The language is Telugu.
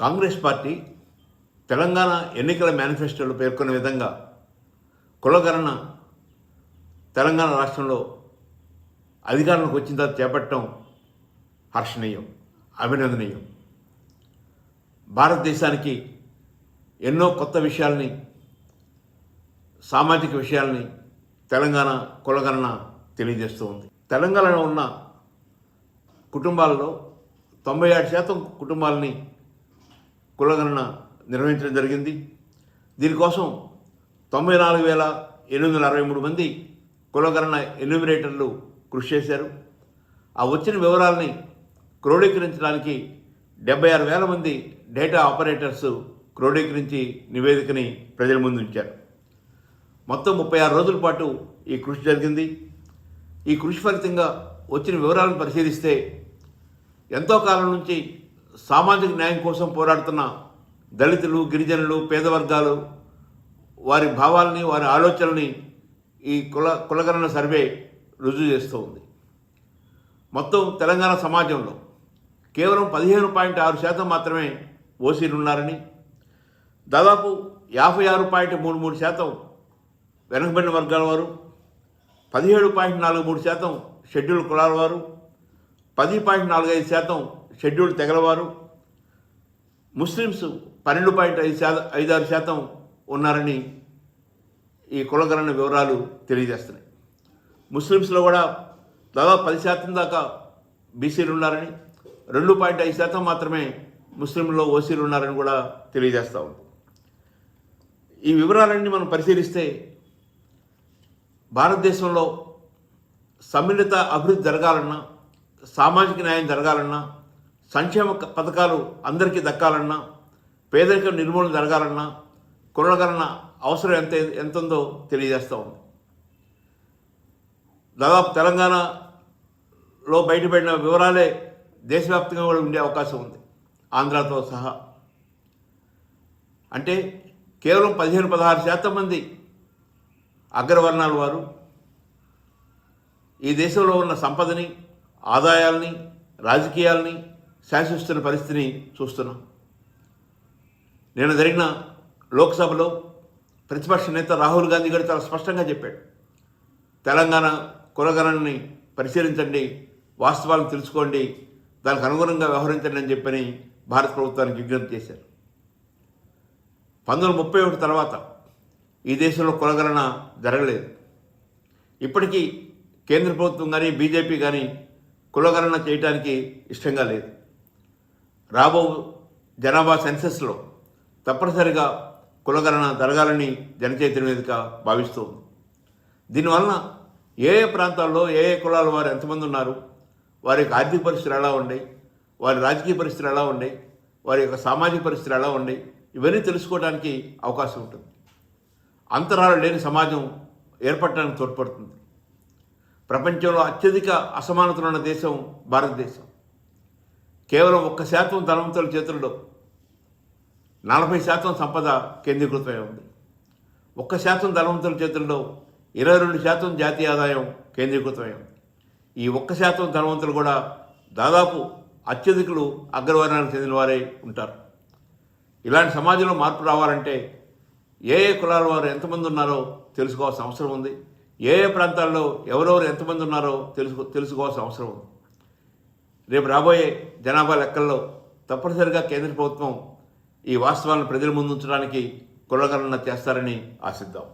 కాంగ్రెస్ పార్టీ తెలంగాణ ఎన్నికల మేనిఫెస్టోలో పేర్కొన్న విధంగా కులగణన తెలంగాణ రాష్ట్రంలో అధికారంలోకి వచ్చిన తర్వాత చేపట్టడం హర్షణీయం అభినందనీయం. భారతదేశానికి ఎన్నో కొత్త విషయాల్ని సామాజిక విషయాల్ని తెలంగాణ కులగణన తెలియజేస్తూ ఉంది. తెలంగాణలో ఉన్న కుటుంబాల్లో తొంభై ఆరు శాతం కుటుంబాలని కులగణన నిర్వహించడం జరిగింది. దీనికోసం తొంభై నాలుగు వేల ఎనిమిది వందల అరవై మూడు మంది కులగణన ఎన్యూమినేటర్లు కృషి చేశారు. ఆ వచ్చిన వివరాలని క్రోడీకరించడానికి డెబ్బై ఆరు వేల మంది డేటా ఆపరేటర్స్ క్రోడీకరించి నివేదికని ప్రజల ముందు ఉంచారు. మొత్తం ముప్పై ఆరు రోజుల పాటు ఈ కృషి జరిగింది. ఈ కృషి ఫలితంగా వచ్చిన వివరాలను పరిశీలిస్తే ఎంతో కాలం నుంచి సామాజిక న్యాయం కోసం పోరాడుతున్న దళితులు గిరిజనులు పేద వర్గాలు వారి భావాల్ని వారి ఆలోచనల్ని ఈ కుల కులగణన సర్వే రుజువు చేస్తూ ఉంది. మొత్తం తెలంగాణ సమాజంలో కేవలం పదిహేను పాయింట్ ఆరు శాతం మాత్రమే ఓసీలు ఉన్నారని దాదాపు యాభై ఆరు పాయింట్ మూడు మూడు శాతం వెనుకబడిన వర్గాల వారు పదిహేడు పాయింట్ నాలుగు మూడు శాతం షెడ్యూల్ కులాల వారు పది పాయింట్ నాలుగు ఐదు శాతం షెడ్యూల్ తెగలవారు. ముస్లిమ్స్ పన్నెండు పాయింట్ ఐదు శాతం ఐదారు శాతం ఉన్నారని ఈ కులగణన వివరాలు తెలియజేస్తున్నాయి. ముస్లిమ్స్లో కూడా దాదాపు పది శాతం దాకా బీసీలు ఉన్నారని రెండు పాయింట్ ఐదు శాతం మాత్రమే ముస్లింలో ఓసీలు ఉన్నారని కూడా తెలియజేస్తా ఉంది ఈ వివరాలన్నీ మనం పరిశీలిస్తే భారతదేశంలో సమ్మిళిత అభివృద్ధి జరగాలన్నా సామాజిక న్యాయం జరగాలన్నా సంక్షేమ పథకాలు అందరికీ దక్కాలన్నా పేదరికం నిర్మూలన జరగాలన్నా కొనగలన్న అవసరం ఎంత ఎంత ఉందో తెలియజేస్తూ ఉంది. దాదాపు తెలంగాణలో బయటపడిన వివరాలే దేశవ్యాప్తంగా కూడా ఉండే అవకాశం ఉంది ఆంధ్రాతో సహా. అంటే కేవలం పదిహేను పదహారు శాతం మంది అగ్రవర్ణాల వారు. ఈ దేశంలో ఉన్న సంపదని ఆదాయాల్ని రాజకీయాల్ని శాసిస్తున్న పరిస్థితిని చూస్తున్నాం. నిన్న జరిగిన లోక్సభలో ప్రతిపక్ష నేత రాహుల్ గాంధీ గారు చాలా స్పష్టంగా చెప్పాడు. తెలంగాణ కులగణనని పరిశీలించండి వాస్తవాలను తెలుసుకోండి దానికి అనుగుణంగా వ్యవహరించండి అని చెప్పని భారత ప్రభుత్వానికి విజ్ఞప్తి చేశారు. పంతొమ్మిది ముప్పై ఒకటి తర్వాత ఈ దేశంలో కులగణన జరగలేదు. ఇప్పటికీ కేంద్ర ప్రభుత్వం కానీ బీజేపీ కానీ కులగణన చేయడానికి ఇష్టంగా లేదు. రాబో జనాభా సెన్సస్లో తప్పనిసరిగా కులగణన జరగాలని జనచైతన్య వేదిక భావిస్తుంది దీనివలన ఏ ఏ ప్రాంతాల్లో ఏ ఏ కులాల వారు ఎంతమంది ఉన్నారు వారి యొక్క ఆర్థిక పరిస్థితులు ఎలా ఉన్నాయి వారి రాజకీయ పరిస్థితులు ఎలా ఉన్నాయి వారి యొక్క సామాజిక పరిస్థితులు ఎలా ఉన్నాయి ఇవన్నీ తెలుసుకోవడానికి అవకాశం ఉంటుంది. అంతరాలు లేని సమాజం ఏర్పడటానికి తోడ్పడుతుంది. ప్రపంచంలో అత్యధిక అసమానతలు ఉన్న దేశం భారతదేశం. కేవలం ఒక్క శాతం ధనవంతుల చేతుల్లో నలభై శాతం సంపద కేంద్రీకృతమై ఉంది. ఒక్క శాతం ధనవంతుల చేతుల్లో ఇరవై రెండు శాతం జాతీయ ఆదాయం కేంద్రీకృతమై ఉంది. ఈ ఒక్క శాతం ధనవంతులు కూడా దాదాపు అత్యధికులు అగ్రవర్ణానికి చెందిన వారే ఉంటారు. ఇలాంటి సమాజంలో మార్పు రావాలంటే ఏ ఏ కులాల వారు ఎంతమంది ఉన్నారో తెలుసుకోవాల్సిన అవసరం ఉంది. ఏ ఏ ప్రాంతాల్లో ఎవరెవరు ఎంతమంది ఉన్నారో తెలుసుకో తెలుసుకోవాల్సిన అవసరం ఉంది. రేపు రాబోయే జనాభా లెక్కల్లో తప్పనిసరిగా కేంద్ర ప్రభుత్వం ఈ వాస్తవాలను ప్రజల ముందుంచడానికి కులగణన చేస్తారని ఆశిద్దాం.